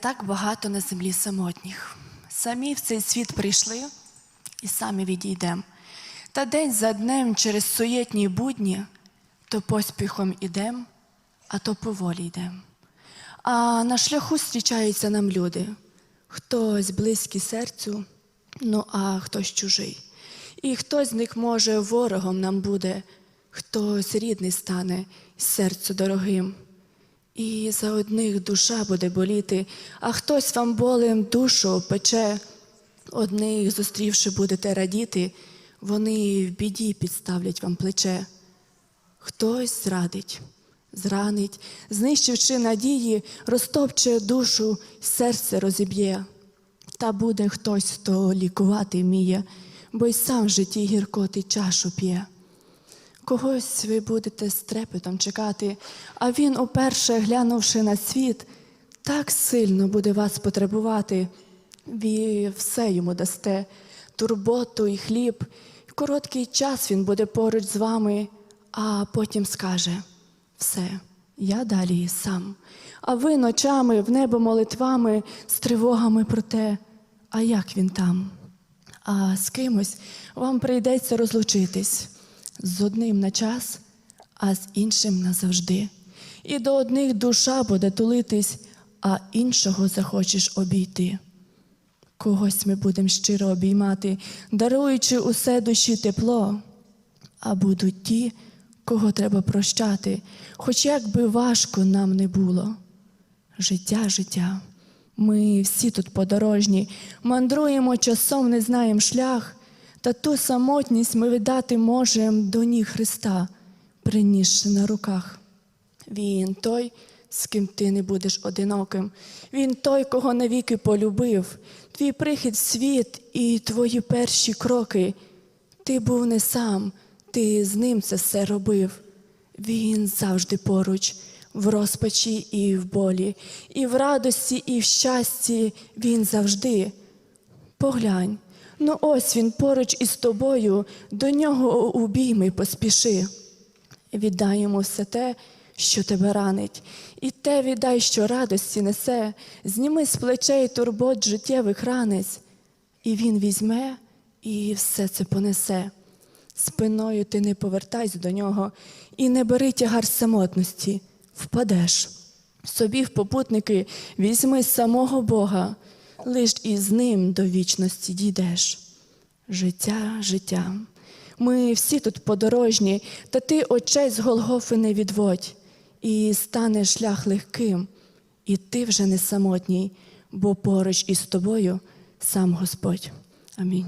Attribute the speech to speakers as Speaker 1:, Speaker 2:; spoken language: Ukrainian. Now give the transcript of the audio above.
Speaker 1: так багато на землі самотніх. Самі в цей світ прийшли і самі відійдем. Та день за днем через суєтні будні то поспіхом ідем, а то поволі йдем. А на шляху зустрічаються нам люди. Хтось близький серцю, ну а хтось чужий. І хтось з них, може, ворогом нам буде, хтось рідний стане серцю дорогим. І за одних душа буде боліти, а хтось вам болем душу пече. Одних, зустрівши, будете радіти, вони в біді підставлять вам плече. Хтось зрадить, зранить, знищивши надії, розтопче душу, серце розіб'є. Та буде хтось, хто лікувати вміє, бо й сам в житті гіркоти чашу п'є. Когось ви будете з трепетом чекати, а він, уперше глянувши на світ, так сильно буде вас потребувати. Ви все йому дасте, турботу і хліб. Короткий час він буде поруч з вами, а потім скаже: все, я далі сам. А ви ночами в небо молитвами з тривогами про те, а як він там? А з кимось вам прийдеться розлучитись з одним на час, а з іншим назавжди. І до одних душа буде тулитись, а іншого захочеш обійти. Когось ми будемо щиро обіймати, даруючи усе душі тепло, а будуть ті, кого треба прощати, хоч як би важко нам не було. Життя, життя. Ми всі тут подорожні, мандруємо часом, не знаємо шлях, та ту самотність ми видати можемо до ніг Христа, принісши на руках. Він той, з ким ти не будеш одиноким. Він той, кого навіки полюбив, твій прихід в світ і твої перші кроки. Ти був не сам, ти з ним це все робив. Він завжди поруч, в розпачі і в болі, і в радості, і в щасті він завжди. Поглянь, ну ось він поруч із тобою, до нього убійми поспіши. Віддай йому все те, що тебе ранить, і те віддай, що радості несе, зніми з плечей турбот життєвих ранець, і він візьме і все це понесе. Спиною ти не повертайся до нього і не бери тягар самотності, впадеш. Собі в попутники візьми самого Бога, лиш із ним до вічності дійдеш. Життя, життя. Ми всі тут подорожні, та ти очей з Голгофи не відводь, і стане шлях легким, і ти вже не самотній, бо поруч із тобою сам Господь. Амінь.